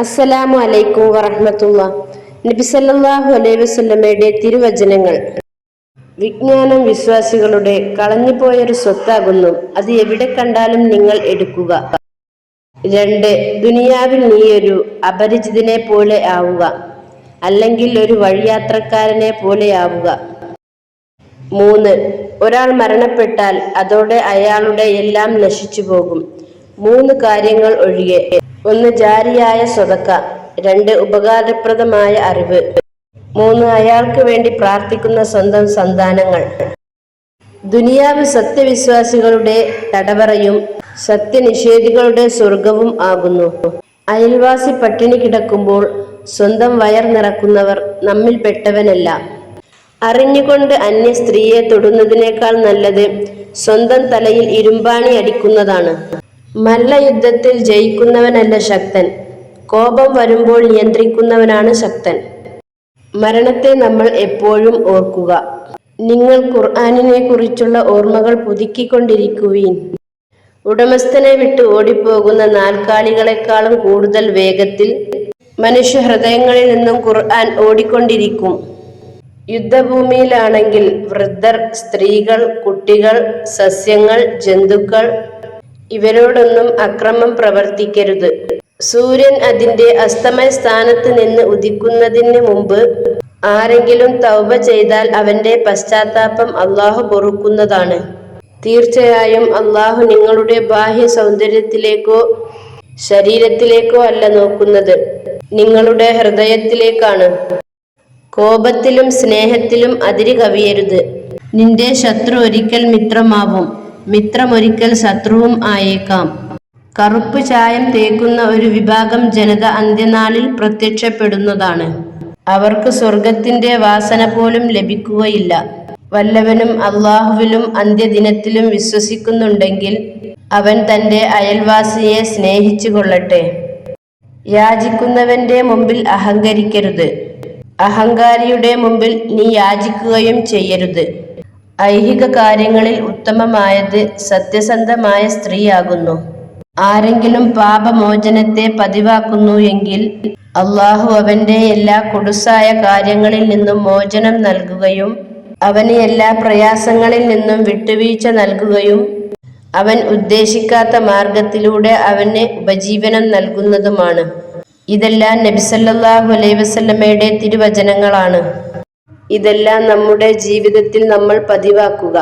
അസ്സലാമു അലൈക്കും വറഹ്മത്തുള്ള. നബി സല്ലല്ലാഹു അലൈഹി വസല്ലമയുടെ തിരുവചനങ്ങൾ. വിജ്ഞാനം വിശ്വാസികളുടെ കളഞ്ഞുപോയൊരു സ്വത്താകുന്നു. അത് എവിടെ കണ്ടാലും നിങ്ങൾ എടുക്കുക. രണ്ട് ദുനിയാവിൽ നീയൊരു അപരിചിതനെ പോലെ ആവുക. അല്ലെങ്കിൽ ഒരു വഴിയാത്രക്കാരനെ പോലെ ആവുക. മൂന്ന് ഒരാൾ മരണപ്പെട്ടാൽ അതോടെ അയാളുടെ എല്ലാം നശിച്ചു പോകും മൂന്ന് കാര്യങ്ങൾ ഒഴികെ. ഒന്ന് ജാരിയായ സ്വതക്ക രണ്ട് ഉപകാരപ്രദമായ അറിവ് മൂന്ന് അയാൾക്ക് വേണ്ടി പ്രാർത്ഥിക്കുന്ന സ്വന്തം സന്താനങ്ങൾ. ദുനിയാവ് സത്യവിശ്വാസികളുടെ തടവറയും സത്യനിഷേധികളുടെ സ്വർഗവും ആകുന്നു. അയൽവാസി പട്ടിണി കിടക്കുമ്പോൾ സ്വന്തം വയർ നിറക്കുന്നവർ നമ്മിൽ പെട്ടവനല്ല. അറിഞ്ഞുകൊണ്ട് അന്യ സ്ത്രീയെ തൊടുന്നതിനേക്കാൾ നല്ലത് സ്വന്തം തലയിൽ ഇരുമ്പാണി അടിക്കുന്നതാണ്. മല്ലയുദ്ധത്തിൽ ജയിക്കുന്നവനല്ല ശക്തൻ. കോപം വരുമ്പോൾ നിയന്ത്രിക്കുന്നവനാണ് ശക്തൻ. മരണത്തെ നമ്മൾ എപ്പോഴും ഓർക്കുക. നിങ്ങൾ ഖുർആാനിനെ കുറിച്ചുള്ള ഓർമ്മകൾ പുതുക്കിക്കൊണ്ടിരിക്കുവീൻ. ഉടമസ്ഥനെ വിട്ട് ഓടിപ്പോകുന്ന നാൽക്കാലികളെക്കാളും കൂടുതൽ വേഗത്തിൽ മനുഷ്യ ഹൃദയങ്ങളിൽ നിന്നും ഖുർആൻ ഓടിക്കൊണ്ടിരിക്കും. യുദ്ധഭൂമിയിലാണെങ്കിൽ വൃദ്ധർ സ്ത്രീകൾ കുട്ടികൾ സസ്യങ്ങൾ ജന്തുക്കൾ ഇവരോടൊന്നും അക്രമം പ്രവർത്തിക്കരുത്. സൂര്യൻ അതിന്റെ അസ്തമയ സ്ഥാനത്ത് നിന്ന് ഉദിക്കുന്നതിന് മുമ്പ് ആരെങ്കിലും തൗബ ചെയ്താൽ അവന്റെ പശ്ചാത്താപം അള്ളാഹു പൊറുക്കുന്നതാണ്. തീർച്ചയായും അള്ളാഹു നിങ്ങളുടെ ബാഹ്യ സൗന്ദര്യത്തിലേക്കോ ശരീരത്തിലേക്കോ അല്ല നോക്കുന്നത്. നിങ്ങളുടെ ഹൃദയത്തിലേക്കാണ്. കോപത്തിലും സ്നേഹത്തിലും അതിര് കവിയരുത്. നിന്റെ ശത്രു ഒരിക്കൽ മിത്രമാവും. മിത്രമൊരിക്കൽ ശത്രുവും ആയേക്കാം. കറുപ്പ് ചായം തേക്കുന്ന ഒരു വിഭാഗം ജനത അന്ത്യനാളിൽ പ്രത്യക്ഷപ്പെടുന്നതാണ്. അവർക്ക് സ്വർഗത്തിന്റെ വാസന പോലും ലഭിക്കുകയില്ല. വല്ലവനും അള്ളാഹുവിലും അന്ത്യദിനത്തിലും വിശ്വസിക്കുന്നുണ്ടെങ്കിൽ അവൻ തന്റെ അയൽവാസിയെ സ്നേഹിച്ചു കൊള്ളട്ടെ. യാചിക്കുന്നവന്റെ മുമ്പിൽ അഹങ്കരിക്കരുത്. അഹങ്കാരിയുടെ മുമ്പിൽ നീ യാചിക്കുകയും ചെയ്യരുത്. ഐഹിക കാര്യങ്ങളിൽ ഉത്തമമായത് സത്യസന്ധമായ സ്ത്രീയാകുന്നു. ആരെങ്കിലും പാപമോചനത്തെ പതിവാക്കുന്നു എങ്കിൽ അള്ളാഹു അവന്റെ എല്ലാ കൊടുസായ കാര്യങ്ങളിൽ നിന്നും മോചനം നൽകുകയും അവന് എല്ലാ പ്രയാസങ്ങളിൽ നിന്നും വിട്ടുവീഴ്ച നൽകുകയും അവൻ ഉദ്ദേശിക്കാത്ത മാർഗത്തിലൂടെ അവന് ഉപജീവനം നൽകുന്നതുമാണ്. ഇതെല്ലാം നബിസല്ലാഹു അലൈഹി വസല്ലമയുടെ തിരുവചനങ്ങളാണ്. ഇതെല്ലാം നമ്മുടെ ജീവിതത്തിൽ നമ്മൾ പതിവാക്കുക.